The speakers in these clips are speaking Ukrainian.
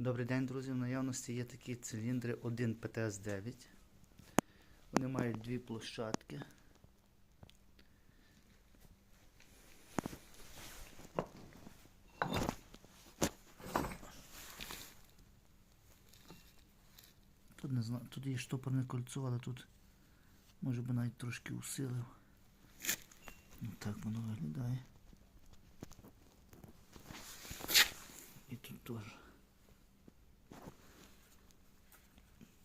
Добрий день, друзі. В наявності є такі циліндри 1 ПТС-9. Вони мають дві площадки. Тут не знаю, тут є штопорне кольцо, але тут може би навіть трошки усилив. Ну так воно виглядає.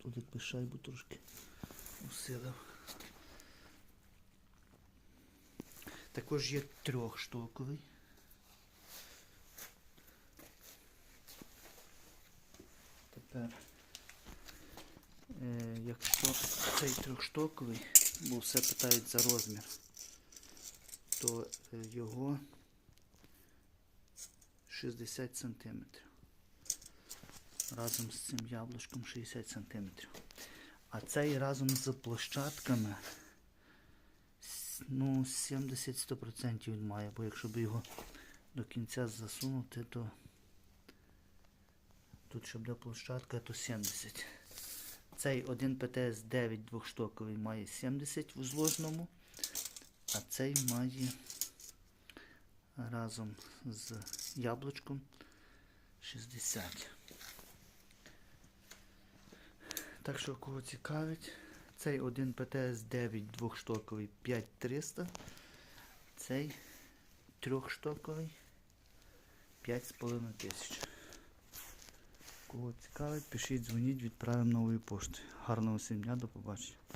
Тут якби шайбу трошки усилив. Також є трьохштоковий. Тепер, е, якщо цей трьохштоковий, бо все питають за розмір, то е, його 60 сантиметрів разом з цим яблучком 60 см. А цей разом з площадками ну, 70-100% він має, бо якщо б його до кінця засунути, то тут ще буде площадка, то 70. Цей 1 ПТС 9 двохштоковий має 70 в зложному, а цей має разом з яблучком 60. Так що кого цікавить, цей один ПТС 9 двохштоковий 5300, цей трьохштоковий 5500. Кого цікавить, пишіть, дзвоніть, відправимо новою поштою. Гарного всім дня, до побачення.